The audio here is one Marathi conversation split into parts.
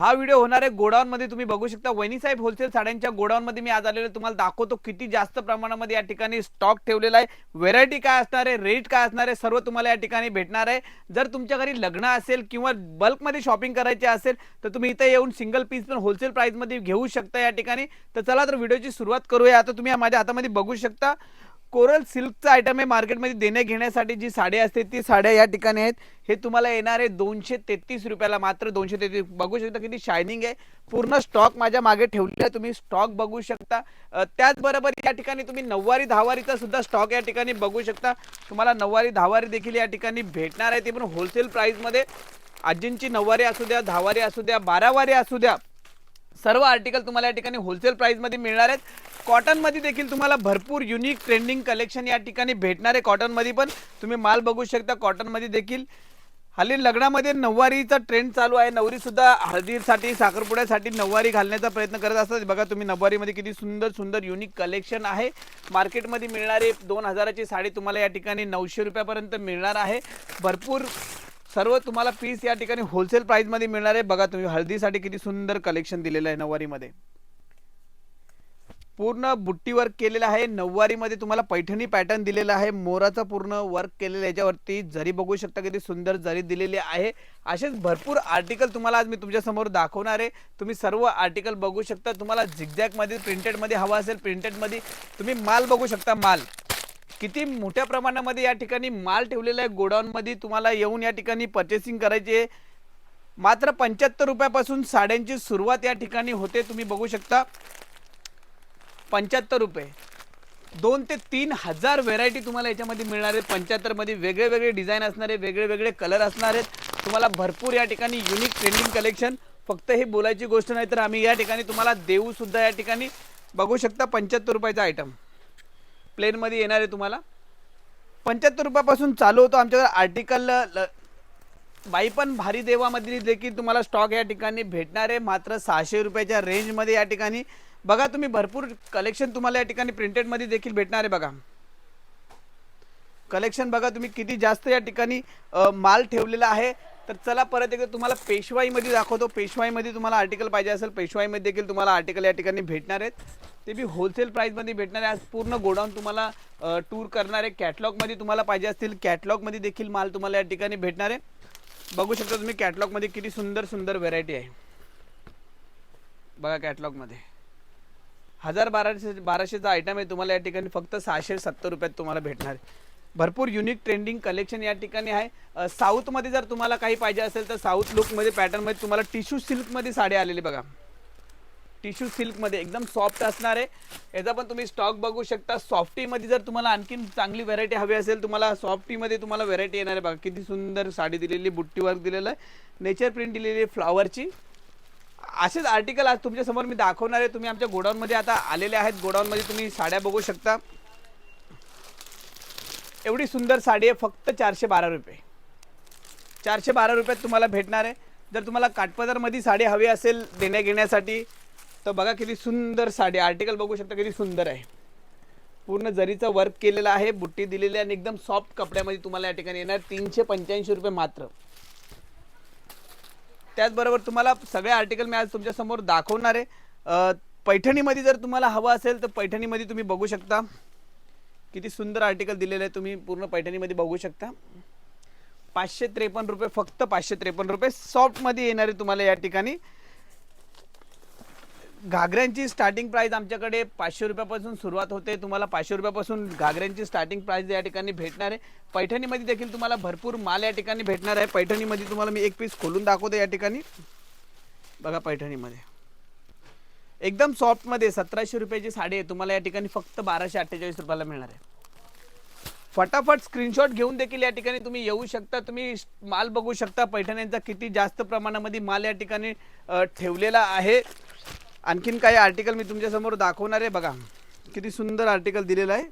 हा व्हिडिओ होणार आहे गोडाऊन मध्ये तुम्ही बघू शकता वहिनी साहेब होलसेल साड्यांच्या गोडाऊन मध्ये मी आज आलेलो तुम्हाला दाखवतो किती जास्त प्रमाणामध्ये या ठिकाणी स्टॉक ठेवलेला आहे. व्हेरायटी काय असणार आहे रेट काय असणार आहे सर्व तुम्हाला या ठिकाणी भेटणार आहे. जर तुमच्या घरी लग्न असेल किंवा बल्कमध्ये शॉपिंग करायची असेल तर तुम्ही इथे येऊन सिंगल पीस पण होलसेल प्राइसमध्ये घेऊ शकता या ठिकाणी. तर चला तर व्हिडिओची सुरुवात करूया. आता तुम्ही माझ्या हातामध्ये बघू शकता. कोरल सिल्कचा आयटम आहे मार्केटमध्ये देण्या घेण्यासाठी जी साड्या असते ती साड्या या ठिकाणी आहेत. हे तुम्हाला येणार आहे दोनशे तेहतीस रुपयाला मात्र दोनशे तेहतीस. बघू शकता किती शायनिंग आहे. पूर्ण स्टॉक माझ्या मागे ठेवलेला आहे. तुम्ही स्टॉक बघू शकता. त्याचबरोबर या ठिकाणी तुम्ही नऊवारी दहावारीचा सुद्धा स्टॉक या ठिकाणी बघू शकता. तुम्हाला नऊवारी दहावारी देखील या ठिकाणी भेटणार आहे. ते पण होलसेल प्राईसमध्ये आजींची नऊवारी असू द्या दहावारी असू द्या बारावारी असू द्या. सर्व आर्टिकल तुम्हाला या ठिकाणी होलसेल प्राईजमध्ये मिळणार आहेत. कॉटनमध्ये देखील तुम्हाला भरपूर युनिक ट्रेंडिंग कलेक्शन या ठिकाणी भेटणार आहे कॉटनमध्ये पण. तुम्ही माल बघू शकता कॉटनमध्ये देखील. हल्ली लग्नामध्ये नऊवारीचा ट्रेंड चालू आहे. नवरीसुद्धा हळदीसाठी साखरपुड्यासाठी नऊवारी घालण्याचा प्रयत्न करत असतात. बघा तुम्ही नऊवारीमध्ये किती सुंदर सुंदर युनिक कलेक्शन आहे. मार्केटमध्ये मिळणारे दोन हजाराची साडी तुम्हाला या ठिकाणी नऊशे रुपयापर्यंत मिळणार आहे. भरपूर सर्व तुम्हाला पीस या ठिकाणी होलसेल प्राइसमध्ये मिळणार आहे. बघा तुम्ही हळदीसाठी किती सुंदर कलेक्शन दिलेलं आहे नऊवारीमध्ये. पूर्ण बुट्टी वर्क केलेलं आहे. नऊवारीमध्ये तुम्हाला पैठणी पॅटर्न दिलेला आहे. मोराचा पूर्ण वर्क केलेलं आहे याच्यावरती. जरी बघू शकता किती सुंदर जरी दिलेली आहे. असेच भरपूर आर्टिकल तुम्हाला आज मी तुमच्यासमोर दाखवणार आहे. तुम्ही सर्व आर्टिकल बघू शकता. तुम्हाला झिगझॅगमध्ये प्रिंटेडमध्ये हवा असेल प्रिंटेडमध्ये तुम्ही माल बघू शकता माल. किती मोठ्या प्रमाणामध्ये या ठिकाणी माल ठेवलेला आहे? गोडाऊनमध्ये तुम्हाला येऊन या ठिकाणी पर्चेसिंग करायची आहे. मात्र पंच्याहत्तर रुपयापासून साड्यांची सुरुवात या ठिकाणी होते तुम्ही बघू शकता. पंच्याहत्तर रुपये. दोन ते तीन हजार व्हेरायटी तुम्हाला याच्यामध्ये मिळणार आहे. पंच्याहत्तरमध्ये वेगळे वेगळे डिझाईन असणार आहे वेगळे वेगळे कलर असणार आहेत. तुम्हाला भरपूर या ठिकाणी युनिक ट्रेंडिंग कलेक्शन फक्त हे बोलायची गोष्ट नाही तर आम्ही या ठिकाणी तुम्हाला देऊसुद्धा या ठिकाणी बघू शकता पंच्याहत्तर रुपयाचा आयटम प्लेनमध्ये येणार आहे तुम्हाला? पंच्याहत्तर रुपयापासून चालू होतो. आमच्याकडे आर्टिकल बाई पण भारी देवामध्ये देखील तुम्हाला स्टॉक या ठिकाणी भेटणार आहे. मात्र सहाशे रुपयाच्या रेंजमध्ये या ठिकाणी बघा तुम्ही भरपूर कलेक्शन तुम्हाला या ठिकाणी प्रिंटेडमध्ये देखील भेटणार आहे बघा. कलेक्शन बघा तुम्ही किती जास्त या ठिकाणी माल ठेवलेला आहे. तर चला परत एकदा तुम्हाला पेशवाईमध्ये दाखवतो. पेशवाईमध्ये तुम्हाला आर्टिकल पाहिजे असेल पेशवाईमध्ये देखील तुम्हाला आर्टिकल या ठिकाणी भेटणार आहेत. ते बी होलसेल प्राईजमध्ये भेटणार आहे. आज पूर्ण गोडाऊन तुम्हाला टूर करणार आहे. कॅटलॉगमध्ये तुम्हाला पाहिजे असतील कॅटलॉगमध्ये देखील माल तुम्हाला या ठिकाणी भेटणार आहे. बघू शकता तुम्ही कॅटलॉगमध्ये किती सुंदर सुंदर व्हेरायटी आहे. बघा कॅटलॉगमध्ये हजार बाराशे बाराशेचा आयटम आहे. तुम्हाला या ठिकाणी फक्त सहाशे सत्तर रुपयात तुम्हाला भेटणार आहे. भरपूर युनिक ट्रेंडिंग कलेक्शन या ठिकाणी आहे. साऊथमध्ये जर तुम्हाला काही पाहिजे असेल तर साऊथ लुकमध्ये पॅटर्नमध्ये तुम्हाला टिश्यू सिल्कमध्ये साड्या आलेली बघा. टिश्यू सिल्कमध्ये एकदम सॉफ्ट असणार आहे. याचा पण तुम्ही स्टॉक बघू शकता. सॉफ्टीमध्ये जर तुम्हाला आणखीन चांगली व्हरायटी हवी असेल तुम्हाला सॉफ्टीमध्ये तुम्हाला व्हरायटी येणार आहे बघा. किती सुंदर साडी दिलेली बुट्टी वर्क दिलेलं आहे. नेचर प्रिंट दिलेली आहे फ्लॉवरची असेच आर्टिकल आज तुमच्यासमोर मी दाखवणार आहे. तुम्ही आमच्या गोडाऊनमध्ये आता आलेले आहेत. गोडाऊनमध्ये तुम्ही साड्या बघू शकता. एवढी सुंदर साडी आहे फक्त चारशे बारा रुपये. चारशे बारा रुपयात तुम्हाला भेटणार आहे. जर तुम्हाला काठपदरमध्ये साडी हवी असेल देण्या घेण्यासाठी तर बघा किती सुंदर साडी आर्टिकल बघू शकता किती सुंदर आहे. पूर्ण जरीचं वर्क केलेलं आहे बुट्टी दिलेली आहे आणि एकदम सॉफ्ट कपड्यामध्ये तुम्हाला या ठिकाणी येणार तीनशे पंच्याऐंशी रुपये मात्र. त्याचबरोबर तुम्हाला सगळे आर्टिकल मी आज तुमच्यासमोर दाखवणार आहे. पैठणीमध्ये जर तुम्हाला हवं असेल तर पैठणीमध्ये तुम्ही बघू शकता. किती सुंदर आर्टिकल दिलेलं आहे तुम्ही पूर्ण पैठणीमध्ये बघू शकता. पाचशे त्रेपन्न रुपये फक्त पाचशे त्रेपन्न रुपये. सॉफ्टमध्ये येणार आहे तुम्हाला या ठिकाणी. घागऱ्यांची स्टार्टिंग प्राईज आमच्याकडे पाचशे रुपयापासून सुरुवात होते. तुम्हाला पाचशे रुपयापासून घागऱ्यांची स्टार्टिंग प्राईज या ठिकाणी भेटणार आहे. पैठणीमध्ये देखील तुम्हाला भरपूर माल या ठिकाणी भेटणार आहे. पैठणीमध्ये तुम्हाला मी एक पीस खोलून दाखवतो या ठिकाणी. बघा पैठणीमध्ये. एकदम सॉफ्टमध्ये सतराशे रुपयाची साडी आहे. तुम्हाला या ठिकाणी फक्त बाराशे अठ्ठेचाळीस रुपयाला मिळणार आहे. फटाफट स्क्रीनशॉट घेऊन देखील या ठिकाणी तुम्ही येऊ शकता. तुम्ही माल बघू शकता. पैठण्यांचा किती जास्त प्रमाणामध्ये माल या ठिकाणी ठेवलेला आहे. आणखीन काही आर्टिकल मी तुमच्यासमोर दाखवणार आहे. बघा किती सुंदर आर्टिकल दिलेलं आहे.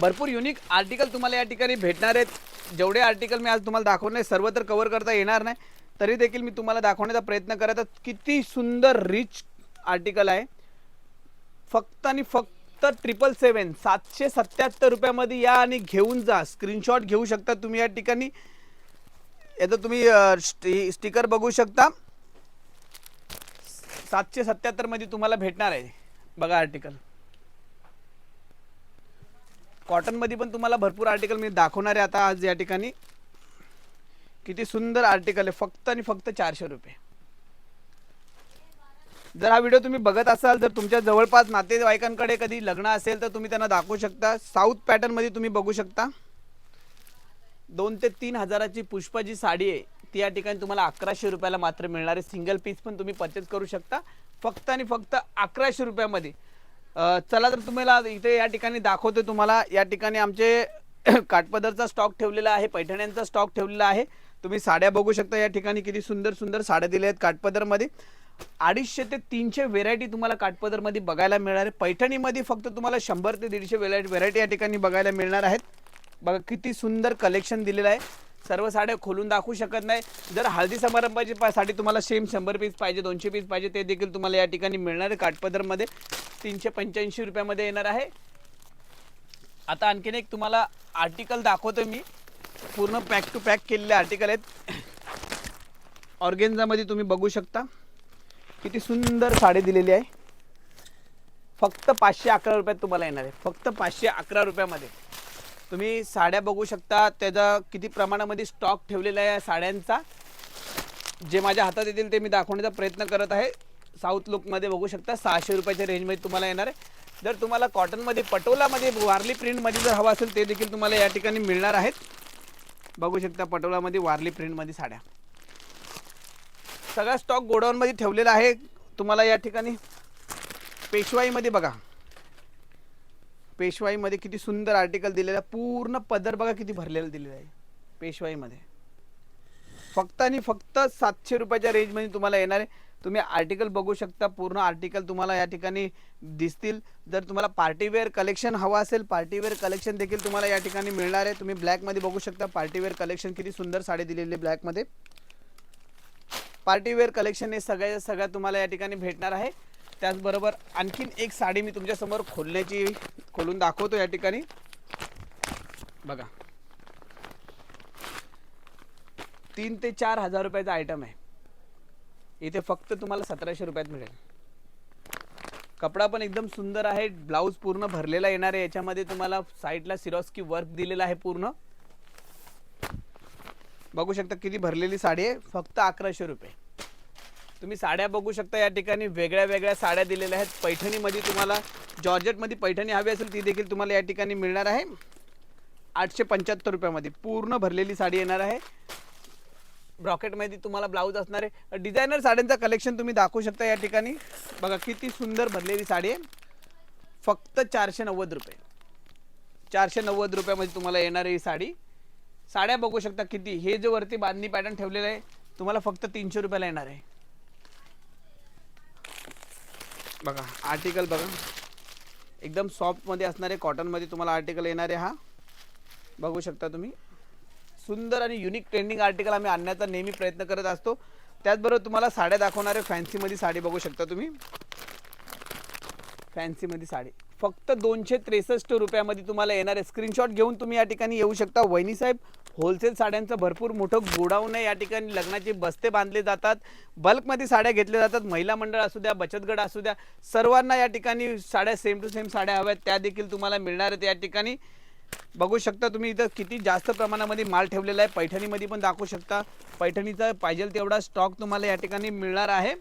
भरपूर युनिक आर्टिकल तुम्हाला या ठिकाणी भेटणार आहेत. जेवढे आर्टिकल मी आज तुम्हाला दाखवले आहे सर्व तर कव्हर करता येणार नाही तरी देखील मी तुम्हाला दाखवण्याचा प्रयत्न करत किती सुंदर रिच आर्टिकल आहे. फक्त आणि फक्त ट्रिपल सेवन सातशे सत्याहत्तर रुपयामध्ये या आणि घेऊन जा. स्क्रीनशॉट घेऊ शकता तुम्ही या ठिकाणी. याचं तुम्ही स्टी स्टिकर बघू शकता. सातशे सत्त्याहत्तरमध्ये तुम्हाला भेटणार आहे. बघा आर्टिकल कॉटनमध्ये पण तुम्हाला भरपूर आर्टिकल मी दाखवणार आहे आता आज या ठिकाणी. किती सुंदर आर्टिकल आहे फक्त आणि फक्त चारशे रुपये. जर हा व्हिडिओ तुम्ही बघत असाल जर तुमच्या जवळपास नातेवाईकांकडे कधी लग्न असेल तर तुम्ही त्यांना दाखवू शकता. साऊथ पॅटर्नमध्ये तुम्ही बघू शकता. दोन ते तीन हजाराची पुष्पा जी साडी आहे ती या ठिकाणी तुम्हाला अकराशे रुपयाला मात्र मिळणार आहे. सिंगल पीस पण तुम्ही परचेस करू शकता. फक्त आणि फक्त अकराशे रुपयामध्ये. चला तर तुम्हाला इथे या ठिकाणी दाखवतो तुम्हाला. या ठिकाणी आमचे काठपदरचा स्टॉक ठेवलेला आहे पैठण्यांचा स्टॉक ठेवलेला आहे. तुम्ही साड्या बघू शकता या ठिकाणी किती सुंदर सुंदर साड्या दिल्या आहेत काठपदरमध्ये. अडीचशे ते तीनशे व्हेरायटी तुम्हाला काठपदरमध्ये बघायला मिळणार आहे. पैठणीमध्ये फक्त तुम्हाला शंभर ते दीडशे व्हेरायटी व्हेरायटी या ठिकाणी बघायला मिळणार आहेत. बघा किती सुंदर कलेक्शन दिलेलं आहे. सर्व साड्या खोलून दाखवू शकत नाही. जर हळदी समारंभाची पा- साठी तुम्हाला सेम शंभर पीस पाहिजे दोनशे पीस पाहिजे ते देखील तुम्हाला या ठिकाणी मिळणार आहे काठपदरमध्ये. तीनशे पंच्याऐंशी रुपयामध्ये येणार आहे. आता आणखीन एक तुम्हाला आर्टिकल दाखवतो मी. पूर्ण पॅक टू पॅक केलेले आर्टिकल आहेत. ऑर्गेन्झामध्ये तुम्ही बघू शकता. किती सुंदर साडी दिलेली आहे. फक्त पाचशे अकरा रुपयात तुम्हाला येणार आहे. फक्त पाचशे अकरा रुपयामध्ये. तुम्ही साड्या बघू शकता. त्याचा किती प्रमाणामध्ये स्टॉक ठेवलेला आहे या साड्यांचा. जे माझ्या हातात येतील ते मी दाखवण्याचा प्रयत्न करत आहे. साऊथ लुकमध्ये बघू शकता. सहाशे रुपयाच्या रेंजमध्ये तुम्हाला येणार आहे. जर तुम्हाला कॉटनमध्ये पटोलामध्ये वारली प्रिंटमध्ये जर हवं असेल ते देखील तुम्हाला या ठिकाणी मिळणार आहेत. बघू शकता पटोलामध्ये वारली प्रिंटमध्ये साड्या. सगळा स्टॉक गोडाऊनमध्ये ठेवलेला आहे. तुम्हाला या ठिकाणी पेशवाईमध्ये बघा. पेशवाईमध्ये किती सुंदर आर्टिकल दिलेला आहे. पूर्ण पदर बघा किती भरलेलं दिलेलं आहे. पेशवाईमध्ये फक्त आणि फक्त सातशे रुपयाच्या रेंजमध्ये तुम्हाला येणार आहे. तुम्ही आर्टिकल बघू शकता. पूर्ण आर्टिकल तुम्हाला या ठिकाणी दिसतील. जर तुम्हाला पार्टीवेअर कलेक्शन हवं असेल पार्टीवेअर कलेक्शन देखील तुम्हाला या ठिकाणी मिळणार आहे. तुम्ही ब्लॅकमध्ये बघू शकता पार्टीवेअर कलेक्शन किती सुंदर साडी दिलेली आहे ब्लॅकमध्ये पार्टीवेअर कलेक्शन हे सगळ्या सगळ्या तुम्हाला या ठिकाणी भेटणार आहे. त्याचबरोबर आणखीन एक साडी मी तुमच्यासमोर खोलण्याची खोलून दाखवतो या ठिकाणी. बघा. तीन ते चार हजार रुपयाचा आयटम आहे. इथे फक्त तुम्हाला सतराशे रुपयात मिळेल. कपडा पण एकदम सुंदर आहे ब्लाऊज पूर्ण भरलेला येणार आहे याच्यामध्ये तुम्हाला साईडला सिरॉस्की वर्क दिलेला आहे पूर्ण. बघू शकता किती भरलेली साडी आहे फक्त अकराशे रुपये. तुम्ही साड्या बघू शकता या ठिकाणी वेगळ्या वेगळ्या साड्या दिलेल्या आहेत. पैठणीमध्ये तुम्हाला जॉर्जेटमध्ये पैठणी हवी असेल ती देखील तुम्हाला या ठिकाणी मिळणार आहे. आठशे पंच्याहत्तर रुपयामध्ये पूर्ण भरलेली साडी येणार आहे. ब्रॉकेटमध्ये तुम्हाला ब्लाऊज असणार आहे डिझायनर साड्यांचं कलेक्शन तुम्ही दाखवू शकता या ठिकाणी. बघा किती सुंदर भरलेली साडी आहे. फक्त चारशे नव्वद रुपये. चारशे नव्वद रुपयामध्ये तुम्हाला येणार आहे ही साडी. साड्या बघू शकता किती. हे जे वरती बांधणी पॅटर्न ठेवलेलं आहे तुम्हाला फक्त तीनशे रुपयाला येणार आहे. बघा आर्टिकल बघा. एकदम सॉफ्टमध्ये असणारे कॉटनमध्ये तुम्हाला आर्टिकल येणार आहे हा. बघू शकता तुम्ही. सुंदर आणि युनिक ट्रेंडिंग आर्टिकल आम्ही आणण्याचा नेहमी प्रयत्न करत असतो. त्याचबरोबर तुम्हाला साड्या दाखवणारे फॅन्सीमध्ये साडी बघू शकता तुम्ही. फॅन्सीमध्ये साडी. फक्त दोनशे त्रेसष्ट रुपयामध्ये तुम्हाला येणार आहे स्क्रीनशॉट घेऊन तुम्ही या ठिकाणी येऊ शकता. वहिनी साहेब होलसेल साड्यांचं भरपूर मोठं गोडाऊन आहे. या ठिकाणी लग्नाचे बस्ते बांधले जातात. बल्कमध्ये साड्या घेतल्या जातात. महिला मंडळ असू द्या बचत गट असू द्या सर्वांना या ठिकाणी साड्या सेम टू सेम साड्या हव्यात. त्या देखील तुम्हाला मिळणार आहेत या ठिकाणी. बघू शकता तुम्ही इथं किती जास्त प्रमाणामध्ये माल ठेवलेला आहे. पैठणीमध्ये पण दाखवू शकता. पैठणीचा पाहिजे तेवढा स्टॉक तुम्हाला या ठिकाणी मिळणार आहे.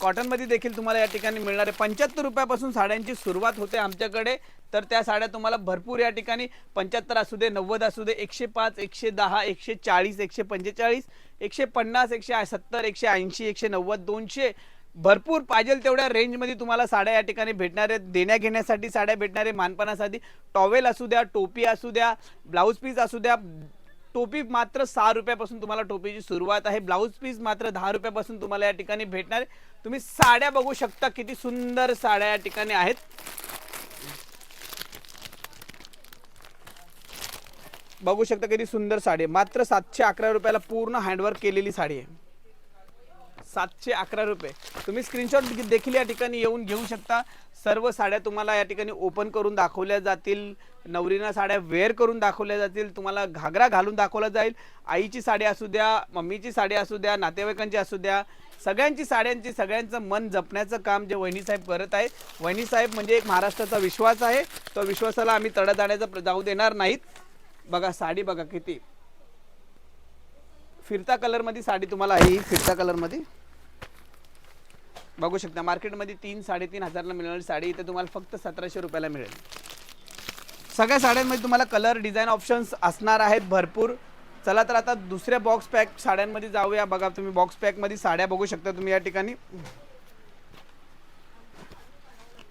कॉटनमध्ये देखील तुम्हाला या ठिकाणी मिळणार आहे. पंच्याहत्तर रुपयापासून साड्यांची सुरुवात होते आमच्याकडे. तर त्या साड्या तुम्हाला भरपूर या ठिकाणी पंच्याहत्तर असू दे नव्वद असू दे एकशे पाच एकशे दहा एकशे चाळीस एकशे पंचेचाळीस एकशे पन्नास एकशे सत्तर एकशे ऐंशी एकशे नव्वद दोनशे भरपूर पाहिजे तेवढ्या रेंजमध्ये तुम्हाला साड्या या ठिकाणी भेटणार आहेत. देण्या घेण्यासाठी साड्या भेटणार आहे मानपानासाठी टॉवेल असू द्या टोपी असू द्या ब्लाऊज पीस असू द्या. टोपी मात्र सहा रुपयापासून तुम्हाला टोपीची सुरुवात आहे. ब्लाऊज पीस मात्र दहा रुपयापासून तुम्हाला या ठिकाणी भेटणार आहे. तुम्ही साड्या बघू शकता किती सुंदर साड्या या ठिकाणी आहेत. बघू शकता किती सुंदर साडी आहे. मात्र सातशे अकरा रुपयाला पूर्ण हँडवर्क केलेली साडी आहे. सातशे अकरा रुपये. तुम्ही स्क्रीनशॉट देखील या ठिकाणी येऊन घेऊ शकता. सर्व साड्या तुम्हाला या ठिकाणी ओपन करून दाखवल्या जातील. नवरीना साड्या वेअर करून दाखवल्या जातील. तुम्हाला घागरा घालून दाखवला जाईल. आईची साडी असू द्या मम्मीची साडी असू द्या नातेवाईकांची असू द्या सगळ्यांची साड्यांची सगळ्यांचं मन जपण्याचं काम जे वहिनी साहेब करत आहे वहिनी साहेब म्हणजे एक महाराष्ट्राचा विश्वास आहे. तो विश्वासाला आम्ही तडा जाण्याचा जाऊ देणार नाहीत. बघा साडी बघा किती. फिरता कलरमध्ये साडी तुम्हाला आहे ही फिरता कलरमध्ये बघू शकता मार्केटमध्ये तीन साडेतीन हजारला मिळणारी साडी इथे तुम्हाला फक्त सतराशे रुपयाला मिळेल. सगळ्या साड्यांमध्ये तुम्हाला कलर डिझाईन ऑप्शन्स असणार आहेत भरपूर. चला तर आता दुसऱ्या बॉक्स पॅक साड्यांमध्ये जाऊया. बघा तुम्ही बॉक्स पॅकमध्ये साड्या बघू शकता तुम्ही या ठिकाणी.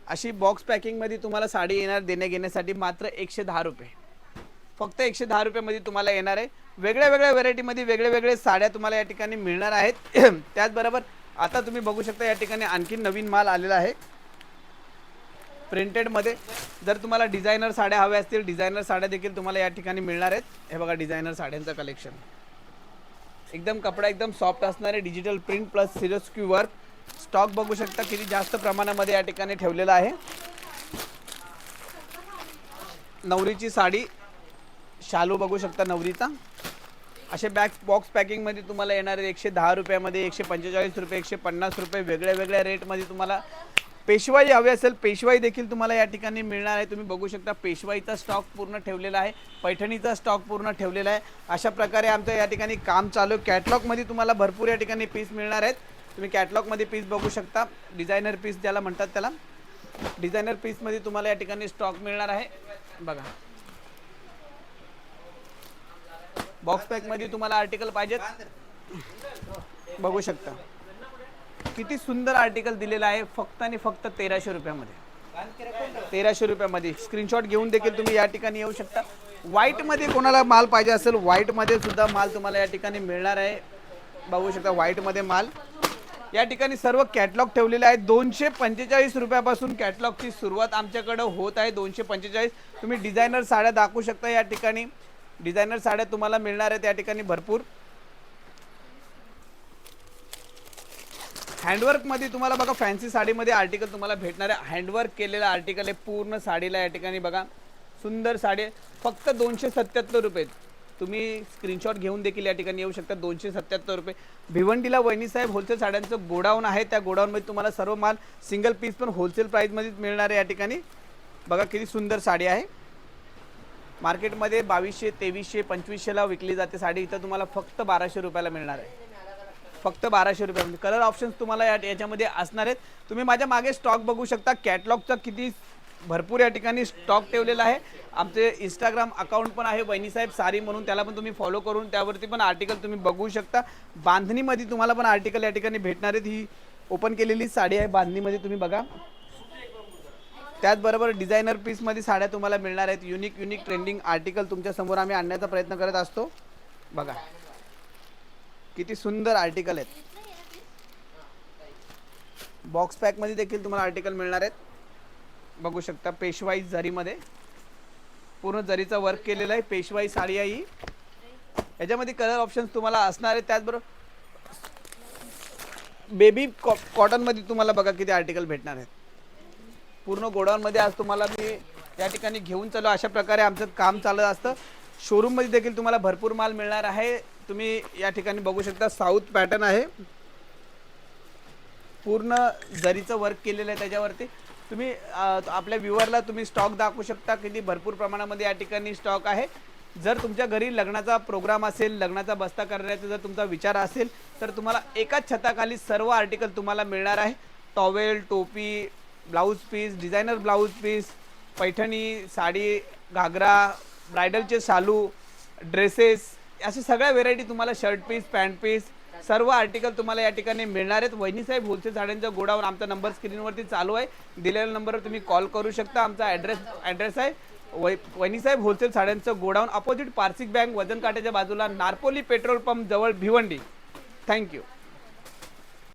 अशी बॉक्स पॅकिंगमध्ये तुम्हाला साडी येणार देण्या घेण्यासाठी मात्र एकशे दहा रुपये. फक्त एकशे दहा रुपयामध्ये तुम्हाला येणार आहे. वेगळ्या वेगळ्या व्हेरायटीमध्ये वेगळे वेगळे साड्या तुम्हाला या ठिकाणी मिळणार आहेत. त्याचबरोबर आता तुम्ही बघू शकता या ठिकाणी आणखी नवीन माल आलेला आहे. प्रिंटेडमध्ये जर तुम्हाला डिझायनर साड्या हव्या असतील डिझायनर साड्या देखील तुम्हाला या ठिकाणी मिळणार आहेत. हे बघा डिझायनर साड्यांचं कलेक्शन एकदम कपडा एकदम सॉफ्ट असणारे डिजिटल प्रिंट प्लस सिरोस्क्यू वर्क स्टॉक बघू शकता किती जास्त प्रमाणामध्ये या ठिकाणी ठेवलेला आहे. नवरीची साडी शालू बघू शकता नवरीचा. असे बॅग बॉक्स पॅकिंगमध्ये तुम्हाला येणारे एकशे दहा रुपयामध्ये एकशे पंचेचाळीस रुपये एकशे पन्नास रुपये वेगळ्या वेगळ्या रेटमध्ये तुम्हाला पेशवाई हवी असेल पेशवाई देखील तुम्हाला या ठिकाणी मिळणार आहे. तुम्ही बघू शकता पेशवाईचा स्टॉक पूर्ण ठेवलेला आहे पैठणीचा स्टॉक पूर्ण ठेवलेला आहे. अशा प्रकारे आमचं या ठिकाणी काम चालू कॅटलॉगमध्ये तुम्हाला भरपूर या ठिकाणी पीस मिळणार आहेत. तुम्ही कॅटलॉगमध्ये पीस बघू शकता. डिझायनर पीस ज्याला म्हणतात त्याला. डिझायनर पीसमध्ये तुम्हाला या ठिकाणी स्टॉक मिळणार आहे. बघा. बॉक्स पॅकमध्ये तुम्हाला आर्टिकल पाहिजेत. बघू शकता. किती सुंदर आर्टिकल दिलेलं आहे फक्त आणि फक्त तेराशे रुपयामध्ये. तेराशे रुपयामध्ये. स्क्रीनशॉट घेऊन देखील तुम्ही या ठिकाणी येऊ शकता. व्हाईटमध्ये कोणाला माल पाहिजे असेल व्हाईटमध्ये सुद्धा माल तुम्हाला या ठिकाणी मिळणार आहे. बघू शकता व्हाईटमध्ये माल. या ठिकाणी सर्व कॅटलॉग ठेवलेले आहेत. दोनशे पंचेचाळीस रुपयापासून कॅटलॉगची सुरुवात आमच्याकडं होत आहे. दोनशे पंचेचाळीस. तुम्ही डिझायनर साड्या दाखवू शकता या ठिकाणी. डिझायनर साड्या तुम्हाला मिळणार आहे त्या ठिकाणी भरपूर. हँडवर्कमध्ये तुम्हाला बघा फॅन्सी साडीमध्ये आर्टिकल तुम्हाला भेटणार आहे. हँडवर्क केलेलं आर्टिकल आहे पूर्ण साडीला या ठिकाणी बघा. सुंदर साडी आहे. फक्त दोनशे सत्याहत्तर रुपये तुम्ही स्क्रीनशॉट घेऊन देखील या ठिकाणी येऊ शकता. दोनशे सत्याहत्तर रुपये. भिवंडीला वहिनीसाहेब होलसेल साड्यांचं गोडाऊन आहे. त्या गोडाऊनमध्ये तुम्हाला सर्व माल सिंगल पीस पण होलसेल प्राईजमध्येच मिळणार आहे या ठिकाणी. बघा किती सुंदर साडी आहे. मार्केटमध्ये बावीसशे तेवीसशे पंचवीसशेला विकली जाते साडी. इथं तुम्हाला फक्त बाराशे रुपयाला मिळणार आहे. फक्त बाराशे रुपये. म्हणजे कलर ऑप्शन्स तुम्हाला या याच्यामध्ये असणार आहेत. तुम्ही माझ्या मागे स्टॉक बघू शकता. कॅटलॉगचा किती भरपूर या ठिकाणी स्टॉक ठेवलेला आहे. आमचे इंस्टाग्राम अकाउंट पण आहे. वहिनीसाहेब सारी म्हणून त्याला पण तुम्ही फॉलो करून त्यावरती पण आर्टिकल तुम्ही बघू शकता. बांधणीमध्ये तुम्हाला पण आर्टिकल या ठिकाणी भेटणार आहेत. ही ओपन केलेली साडी आहे. बांधणीमध्ये तुम्ही बघा. त्याचबरोबर डिझायनर पीसमध्ये साड्या तुम्हाला मिळणार आहेत. युनिक युनिक ट्रेंडिंग आर्टिकल तुमच्यासमोर आम्ही आणण्याचा प्रयत्न करत असतो. बघा. किती सुंदर आर्टिकल आहेत. बॉक्स पॅकमध्ये देखील तुम्हाला आर्टिकल मिळणार आहेत. बघू शकता पेशवाई जरीमध्ये. पूर्ण जरीचा वर्क केलेला आहे. पेशवाई साडी आहे ही. याच्यामध्ये कलर ऑप्शन्स तुम्हाला असणार आहेत. त्याचबरोबर बेबी कॉ कॉटनमध्ये तुम्हाला बघा किती आर्टिकल भेटणार आहेत. पूर्ण गोडाऊनमध्ये आज तुम्हाला मी या ठिकाणी घेऊन चालू अशा प्रकारे आमचं काम चालत असतं. शोरूममध्ये देखील तुम्हाला भरपूर माल मिळणार आहे. तुम्ही या ठिकाणी बघू शकता साऊथ पॅटर्न आहे. पूर्ण जरीचं वर्क केलेलं आहे त्याच्यावरती. तुम्ही आपल्या व्ह्युअरला तुम्ही स्टॉक दाखवू शकता. किती भरपूर प्रमाणामध्ये या ठिकाणी स्टॉक आहे. जर तुमच्या घरी लग्नाचा प्रोग्राम असेल लग्नाचा बस्ता करण्याचा जर तुमचा विचार असेल तर तुम्हाला एकाच छताखाली सर्व आर्टिकल तुम्हाला मिळणार आहे. टॉवेल टोपी blouse piece designer blouse piece Paithani sari ghagra ब्रायडलचे शालू ड्रेसेस अशा सगळ्या व्हेरायटी तुम्हाला शर्ट पीस पॅन्ट पीस सर्व आर्टिकल तुम्हाला या ठिकाणी मिळणार आहेत. वहिनीसाहेब होलसेल साड्यांच्या गोडावर आमचा नंबर स्क्रीनवरती चालू आहे. दिलेल्या नंबरवर तुम्ही कॉल करू शकता. आमचा ॲड्रेस ॲड्रेस आहे. वै वहिनीसाहेब होलसेल साड्यांचं गोडाऊन अपोजिट पार्सिक बँक वजन काट्याच्या बाजूला नारपोली पेट्रोल पंप जवळ भिवंडी. थँक्यू